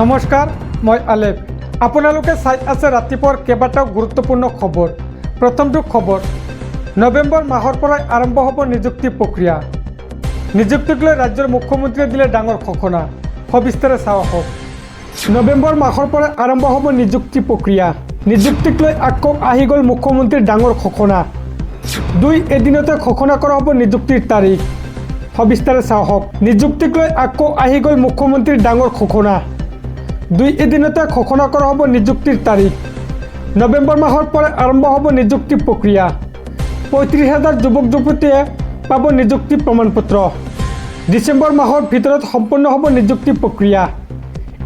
নমস্কাৰ, মই আলেপ আপোনালোকে চাই আছে ৰাতিপুৱাৰ কেইবাটাও গুৰুত্বপূৰ্ণ খবৰ। প্ৰথমটো খবৰ, নৱেম্বৰ মাহৰ পৰাই আৰম্ভ হ'ব নিযুক্তি প্ৰক্ৰিয়া। নিযুক্তিক লৈ ৰাজ্যৰ মুখ্যমন্ত্ৰীয়ে দিলে ডাঙৰ ঘোষণা। সবিস্তাৰে চাওঁ আহক। নৱেম্বৰ মাহৰ পৰা আৰম্ভ হ'ব নিযুক্তি প্ৰক্ৰিয়া। নিযুক্তিক লৈ আকৌ আহি গ'ল মুখ্যমন্ত্ৰীৰ ডাঙৰ ঘোষণা। দুই এদিনতে ঘোষণা কৰা হ'ব নিযুক্তিৰ তাৰিখ। সবিস্তাৰে চাওঁ আহক। নিযুক্তিক লৈ আকৌ আহি গ'ল মুখ্যমন্ত্ৰীৰ ডাঙৰ ঘোষণা। দুই এদিনতে ঘোষণা কৰা হ'ব নিযুক্তিৰ তাৰিখ। নৱেম্বৰ মাহৰ পৰা আৰম্ভ হ'ব নিযুক্তি প্ৰক্ৰিয়া। পঁয়ত্ৰিছ হাজাৰ যুৱক যুৱতীয়ে পাব নিযুক্তি প্ৰমাণপত্ৰ। ডিচেম্বৰ মাহৰ ভিতৰত সম্পূৰ্ণ হ'ব নিযুক্তি প্ৰক্ৰিয়া।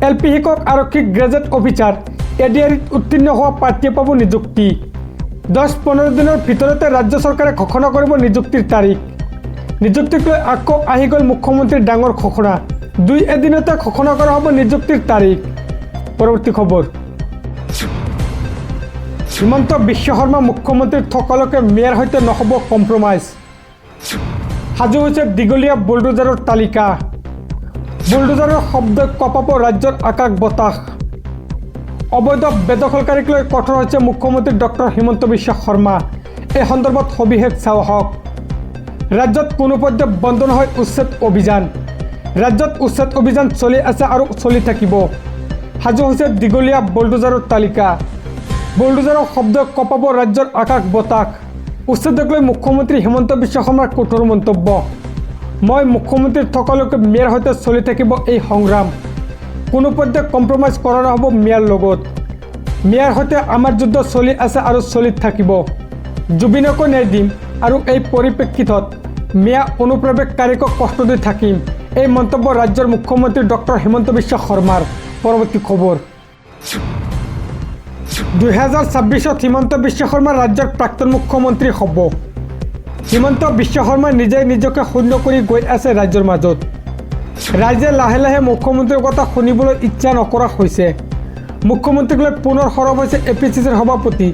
এল পি শিক্ষক আৰক্ষী গ্ৰেজুৱেট অফিচাৰ এ ডি আৰিত উত্তীৰ্ণ হোৱা প্ৰাৰ্থীয়ে পাব নিযুক্তি। দহ পোন্ধৰ দিনৰ ভিতৰতে ৰাজ্য চৰকাৰে ঘোষণা কৰিব নিযুক্তিৰ তাৰিখ। নিযুক্তিক লৈ আকৌ আহি গ'ল মুখ্যমন্ত্ৰীৰ ডাঙৰ ঘোষণা। দুই এদিনতে ঘোষণা কৰা হ'ব নিযুক্তিৰ তাৰিখ। পৰৱৰ্তী খবৰ। হিমন্ত বিশ্ব শৰ্মা মুখ্যমন্ত্ৰী থকালৈকে মেয়ৰ সৈতে নহ'ব কম্প্ৰমাইজ। সাজু হৈছে দীঘলীয়া বুলডোজাৰৰ তালিকা। বুলডোজাৰৰ শব্দই কঁপাব ৰাজ্যৰ আকাশ বতাহ। অবৈধ বেদখলকাৰীক লৈ কঠোৰ হৈছে মুখ্যমন্ত্ৰী ডক্টৰ হিমন্ত বিশ্ব শৰ্মা। এই সন্দৰ্ভত সবিশেষ চাওঁ আহক। ৰাজ্যত কোনো পৰ্যায়ত বন্ধ নহয় উচ্ছেদ অভিযান। ৰাজ্যত উচ্ছেদ অভিযান চলি আছে আৰু চলি থাকিব। সাজু হৈছে দীঘলীয়া বুলডোজাৰৰ তালিকা। বুলডোজাৰৰ শব্দই কঁপাব ৰাজ্যৰ আকাশ বতাহ। উচ্ছেদক লৈ মুখ্যমন্ত্ৰী হিমন্ত বিশ্ব শৰ্মাৰ কঠোৰ মন্তব্য। মই মুখ্যমন্ত্ৰী থকালৈকে মেয়ৰ সৈতে চলি থাকিব এই সংগ্ৰাম। কোনো পৰ্যায়ত কম্প্ৰমাইজ কৰা নহ'ব মেয়ৰ লগত। মেয়ৰ সৈতে আমাৰ যুদ্ধ চলি আছে আৰু চলি থাকিব। জুবিনকো ন্যায় দিম আৰু এই পৰিপ্ৰেক্ষিতত মেয়া অনুপ্ৰৱেশকাৰীক কষ্ট দি থাকিম। এই মন্তব্য ৰাজ্যৰ মুখ্যমন্ত্ৰী ডক্টৰ হিমন্ত বিশ্ব শৰ্মাৰ। পৰৱৰ্তী খবৰ। দুহেজাৰ ছাব্বিছত হিমন্ত বিশ্ব শৰ্মা ৰাজ্যৰ প্ৰাক্তন মুখ্যমন্ত্ৰী হ'ব। হিমন্ত বিশ্ব শৰ্মাই নিজেই নিজকে শূন্য কৰি গৈ আছে ৰাজ্যৰ মাজত। ৰাইজে লাহে লাহে মুখ্যমন্ত্ৰীৰ কথা শুনিবলৈ ইচ্ছা নকৰা হৈছে। মুখ্যমন্ত্ৰীক লৈ পুনৰ সৰব হৈছে এ পি চি চিৰ সভাপতি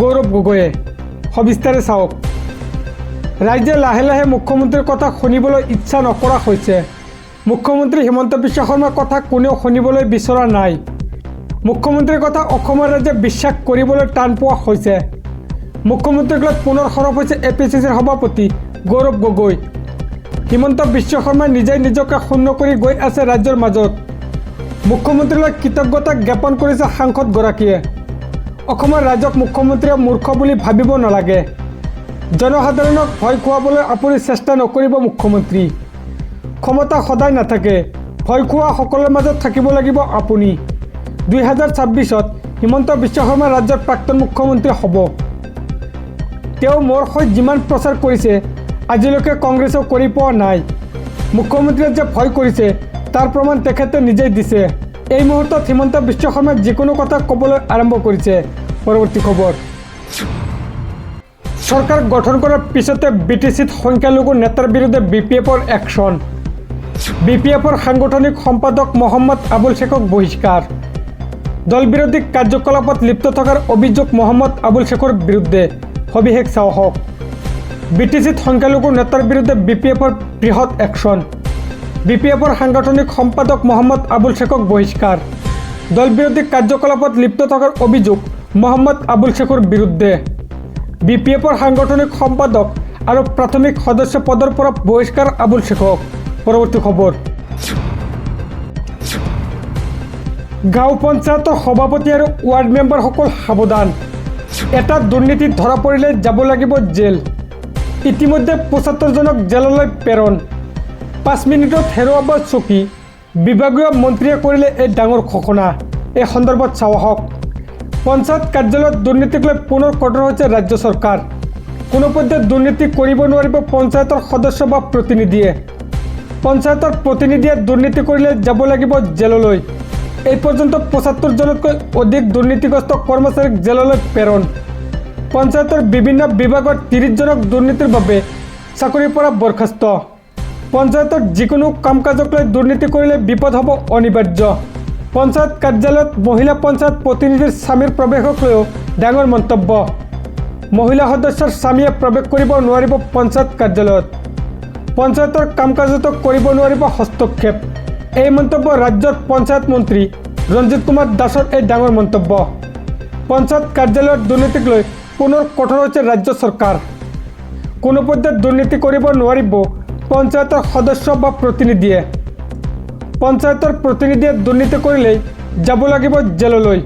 গৌৰৱ গগৈয়ে। সবিস্তাৰে চাওক। ৰাইজে লাহে লাহে মুখ্যমন্ত্ৰীৰ কথা শুনিবলৈ ইচ্ছা নকৰা হৈছে। মুখ্যমন্ত্ৰী হিমন্ত বিশ্ব শৰ্মাৰ কথা কোনেও শুনিবলৈ বিচৰা নাই। মুখ্যমন্ত্ৰীৰ কথা অসমৰ ৰাইজে বিশ্বাস কৰিবলৈ টান পোৱা হৈছে। মুখ্যমন্ত্ৰীক লৈ পুনৰ সৰব হৈছে এ পি চি চিৰ সভাপতি গৌৰৱ গগৈ। হিমন্ত বিশ্ব শৰ্মাই নিজেই নিজকে শূন্য কৰি গৈ আছে ৰাজ্যৰ মাজত। মুখ্যমন্ত্ৰীলৈ কৃতজ্ঞতা জ্ঞাপন কৰিছে সাংসদগৰাকীয়ে। অসমৰ ৰাইজক মুখ্যমন্ত্ৰীয়ে মূৰ্খ বুলি ভাবিব নালাগে। জনসাধাৰণক ভয় খুৱাবলৈ আপুনি চেষ্টা নকৰিব মুখ্যমন্ত্ৰী। ক্ষমতা সদায় নাথাকে। ভয় খোৱা সকলৰ মাজত থাকিব লাগিব আপুনি। দুই হাজাৰ ছাব্বিছত হিমন্ত বিশ্ব শৰ্মা ৰাজ্যৰ প্ৰাক্তন মুখ্যমন্ত্ৰী হ'ব। তেওঁ মোৰ সৈতে যিমান প্ৰচাৰ কৰিছে, আজিলৈকে কংগ্ৰেছেও কৰি পোৱা নাই। মুখ্যমন্ত্ৰীয়ে যে ভয় কৰিছে, তাৰ প্ৰমাণ তেখেতে নিজেই দিছে। এই মুহূৰ্তত হিমন্ত বিশ্ব শৰ্মাই যিকোনো কথা ক'বলৈ আৰম্ভ কৰিছে। পৰৱৰ্তী খবৰ। চৰকাৰ গঠন কৰাৰ পিছতে বি টি চিত সংখ্যালঘু নেতাৰ বিৰুদ্ধে বি পি এফৰ একশ্যন। বি পি এফৰ সাংগঠনিক সম্পাদক মহম্মদ আবুল শেখক বহিষ্কাৰ। দল বিৰোধী কাৰ্যকলাপত লিপ্ত থকাৰ অভিযোগ মহম্মদ আবুল শেখৰ বিৰুদ্ধে। সবিশেষ চাওঁ হওক বি সংখ্যালঘু নেতাৰ বিৰুদ্ধে বি পি এফৰ বৃহৎ একশ্যন। বি পি এফৰ সাংগঠনিক সম্পাদক মহম্মদ আবুল শেখক বহিষ্কাৰ। দল বিৰোধী কাৰ্যকলাপত লিপ্ত থকাৰ অভিযোগ মহম্মদ আবুল শেখৰ বিৰুদ্ধে। বি পি এফৰ সাংগঠনিক সম্পাদক আৰু প্ৰাথমিক সদস্য পদৰ পৰা বহিষ্কাৰ আবুল শেখক। পৰৱৰ্তী খবৰ গাঁও পঞ্চায়তৰ সভাপতি আৰু ৱাৰ্ড মেম্বাৰসকল সাৱধান। এটা দুৰ্নীতিত ধৰা পৰিলে যাব লাগিব জেল। ইতিমধ্যে পঁচাত্তৰজনক জেললৈ প্ৰেৰণ। পাঁচ মিনিটত হেৰুৱাব চকী। বিভাগীয় মন্ত্ৰীয়ে কৰিলে এই ডাঙৰ ঘোষণা এই সন্দৰ্ভত চাওঁ আহক। পঞ্চায়ত কাৰ্যালয়ত দুৰ্নীতিক লৈ পুনৰ কঠোৰ হৈছে ৰাজ্য চৰকাৰ। কোনো পৰ্যায়ত দুৰ্নীতি কৰিব নোৱাৰিব পঞ্চায়তৰ সদস্য বা প্ৰতিনিধিয়ে। পঞ্চায়তৰ প্ৰতিনিধিয়ে দুৰ্নীতি কৰিলে যাব লাগিব জেললৈ। এই পৰ্যন্ত পঁচাত্তৰজনতকৈ অধিক দুৰ্নীতিগ্ৰস্ত কৰ্মচাৰীক জেললৈ প্ৰেৰণ। পঞ্চায়তৰ বিভিন্ন বিভাগৰ ত্ৰিছজনক দুৰ্নীতিৰ বাবে চাকৰিৰ পৰা বৰ্খাস্ত। পঞ্চায়তৰ যিকোনো কাম কাজক লৈ দুৰ্নীতি কৰিলে বিপদ হ'ব অনিবাৰ্য। পঞ্চায়ত কাৰ্যালয়ত মহিলা পঞ্চায়ত প্ৰতিনিধিৰ স্বামীৰ প্ৰৱেশক লৈও ডাঙৰ মন্তব্য। মহিলা সদস্যৰ স্বামীয়ে প্ৰৱেশ কৰিব নোৱাৰিব পঞ্চায়ত কাৰ্যালয়ত। পঞ্চায়তৰ কাম কাজতো কৰিব নোৱাৰিব হস্তক্ষেপ। এই মন্তব্য ৰাজ্যৰ পঞ্চায়ত মন্ত্ৰী ৰঞ্জিত কুমাৰ দাসৰ এই ডাঙৰ মন্তব্য। পঞ্চায়ত কাৰ্যালয়ত দুৰ্নীতিক লৈ পুনৰ কঠোৰ হৈছে ৰাজ্য চৰকাৰ। কোনো পধ্যে দুৰ্নীতি কৰিব নোৱাৰিব পঞ্চায়তৰ সদস্য বা প্ৰতিনিধিয়ে। পঞ্চায়তৰ প্ৰতিনিধিয়ে দুৰ্নীতি কৰিলেই যাব লাগিব জেললৈ।